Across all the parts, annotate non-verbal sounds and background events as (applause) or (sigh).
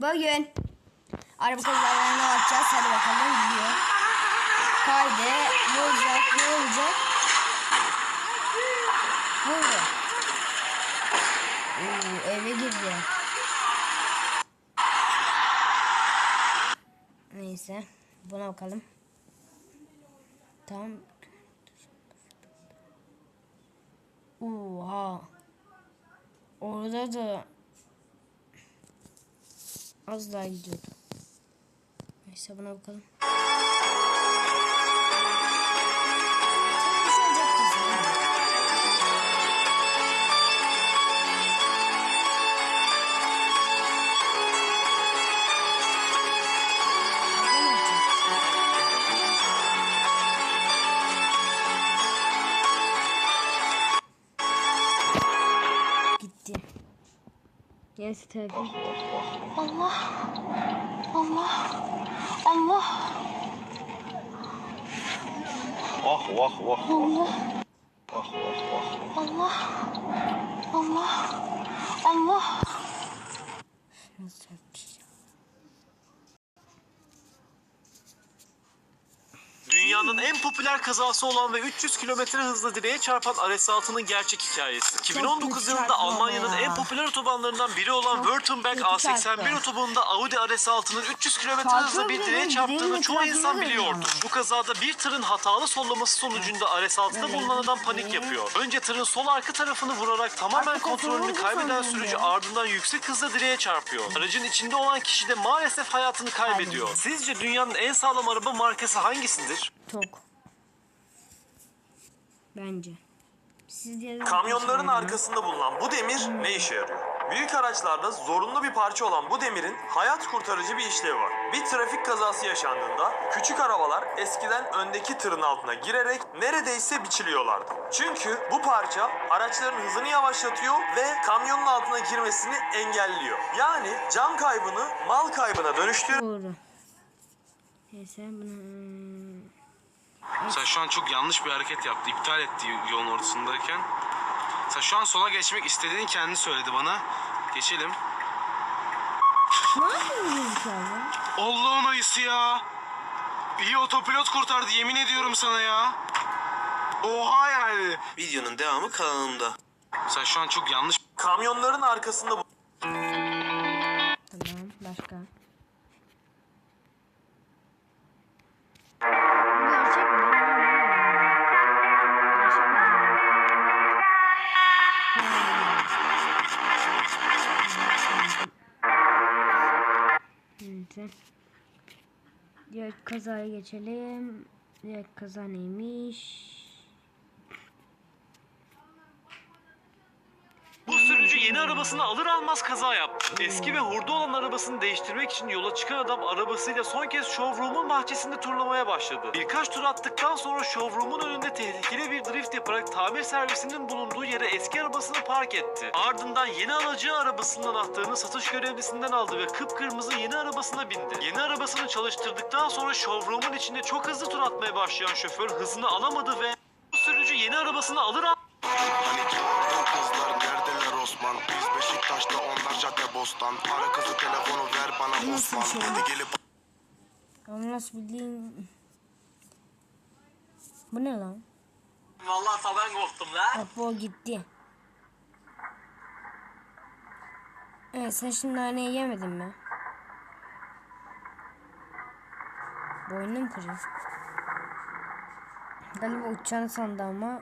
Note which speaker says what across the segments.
Speaker 1: Bugün araba kazalarına bakacağız. Hadi bakalım gidiyor. Kaydı. Ne olacak? Ne olacak? Vurdu. Oo, eve girdi. Neyse. Buna bakalım. Tamam. Oha. Orada da az daha gidiyordu. Neyse buna bakalım. Neyse tabii.
Speaker 2: Allah. Allah. Allah.
Speaker 3: Vah vah vah
Speaker 2: Allah.
Speaker 3: vah vah vah.
Speaker 2: Allah. Allah. Allah.
Speaker 1: Nasıl yapacağım?
Speaker 4: Dünyanın en popüler kazası olan ve 300 kilometre hızla direğe çarpan RS6'nın gerçek hikayesi. 2019
Speaker 1: kötü
Speaker 4: yılında Almanya'nın
Speaker 1: ya.
Speaker 4: en popüler otobanlarından biri olan Württemberg
Speaker 1: kötü
Speaker 4: A81
Speaker 1: çarptı.
Speaker 4: otobanında Audi RS6'nın 300 kilometre
Speaker 1: Çarpıyor
Speaker 4: hızla bir direğe çarptığını çoğu insan biliyordu. Bu kazada bir tırın hatalı sollaması sonucunda RS6'da
Speaker 1: Evet.
Speaker 4: bulunan adam panik yapıyor. Önce tırın sol arka tarafını vurarak tamamen kontrolünü kaybeden sürücü ardından yüksek hızla direğe çarpıyor. Aracın içinde olan kişi de maalesef hayatını. Kaybediyor. Sizce dünyanın en sağlam araba markası hangisidir?
Speaker 1: Çok. Bence. Siz diye
Speaker 5: Kamyonların arkasında bulunan bu demir ne işe yarıyor? Büyük araçlarda zorunlu bir parça olan bu demirin hayat kurtarıcı bir işlevi var. Bir trafik kazası yaşandığında küçük arabalar eskiden öndeki tırın altına girerek neredeyse biçiliyorlardı. Çünkü bu parça araçların hızını yavaşlatıyor ve kamyonun altına girmesini engelliyor. Yani can kaybını mal kaybına dönüştürüyor.
Speaker 1: Doğru. Neyse bunu...
Speaker 6: Sen şu an çok yanlış bir hareket yaptı. İptal etti yolun ortasındayken. Sen şu an sola geçmek istediğini kendi söyledi bana. Geçelim.
Speaker 1: Ne yapıyorsunuz abi?
Speaker 6: Allah'ın ayısı ya. İyi otopilot kurtardı yemin ediyorum sana ya. Oha yani.
Speaker 5: Videonun devamı kanalımda.
Speaker 6: Sen şu an çok yanlış
Speaker 5: Kamyonların arkasında bu
Speaker 1: Diğer kazaya geçelim. Diğer kaza neymiş?
Speaker 4: Bu sürücü yeni arabasını alır almaz kaza yaptı. Eski ve hurda olan arabasını değiştirmek için yola çıkan adam arabasıyla son kez showroom'un bahçesinde turlamaya başladı. Birkaç tur attıktan sonra showroom'un önünde tehlikeli bir drift yaparak tamir servisinin bulunduğu yere eski arabasını park etti. Ardından yeni alacağı arabasının anahtarını satış görevlisinden aldı ve kıpkırmızı yeni arabasına bindi. Yeni arabasını çalıştırdıktan sonra showroom'un içinde çok hızlı tur atmaya başlayan şoför hızını alamadı ve sürücü yeni arabasını alır almaz
Speaker 7: Osman Biz Beşiktaş'ta onlar cadde bostan Ara kızı telefonu ver bana Osman
Speaker 1: bir şey?
Speaker 7: Hadi gelip
Speaker 1: Ama nasıl bildiğin... Bu ne lan?
Speaker 4: Vallahi ben korktum la.
Speaker 1: Apo gitti. Evet sen şimdi naneyi yemedin mi? Boynum kırıyor. Galiba uçacağını sandı ama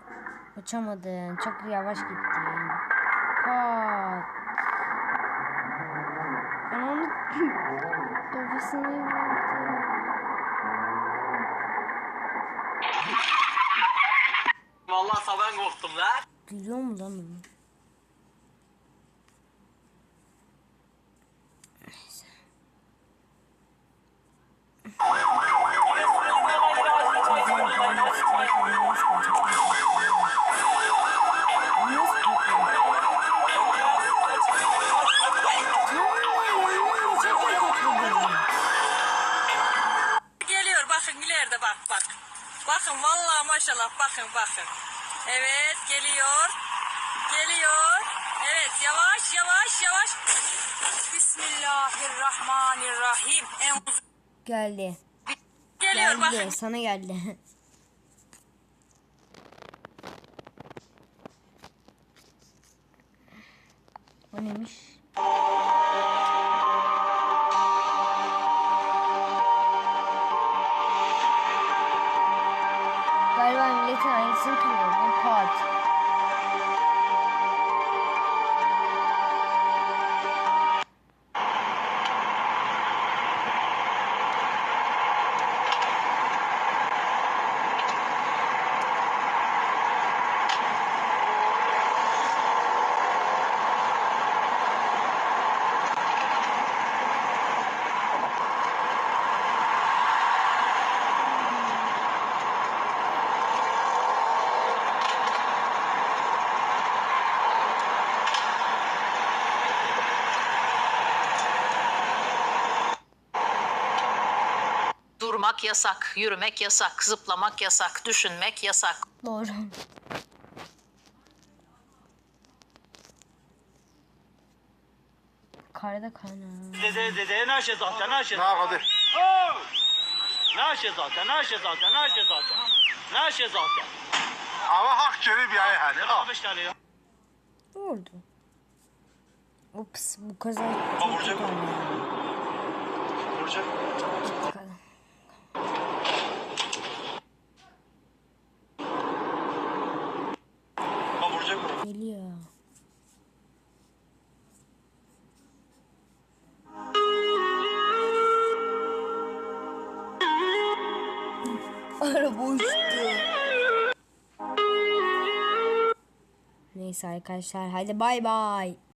Speaker 1: uçamadın. Çok yavaş gittin. Pat. Ananı kafasına vurdu.
Speaker 4: Vallahi ben korktum la.
Speaker 1: Gülüyor mu lan onu?
Speaker 2: Geliyor bakın ileride bak bak. Bakın vallahi maşallah bakın bakın. Evet geliyor. Geliyor. Evet yavaş yavaş yavaş. Bismillahirrahmanirrahim. En uzun
Speaker 1: Geldi.
Speaker 2: geliyor bakın.
Speaker 1: Geldi. Sana geldi. (laughs) o neymiş? Galiba milletin aynısını kırıyor. Bu part.
Speaker 8: Durmak yasak, yürümek yasak, zıplamak yasak, düşünmek yasak.
Speaker 1: Doğru. Karda kana.
Speaker 4: Dede dede naşe zaten naşe.
Speaker 7: Ne hadi.
Speaker 4: Naşe zaten naşe zaten naşe zaten. Naşe zaten.
Speaker 7: Ama hak geri bir ay hani.
Speaker 1: Ne oldu? Ups bu kaza çok
Speaker 3: vuracak. Vuracak.
Speaker 1: Bakalım.
Speaker 3: Ha vuracak
Speaker 1: Geliyor. Araba uçtu. Neyse arkadaşlar hadi bay bay.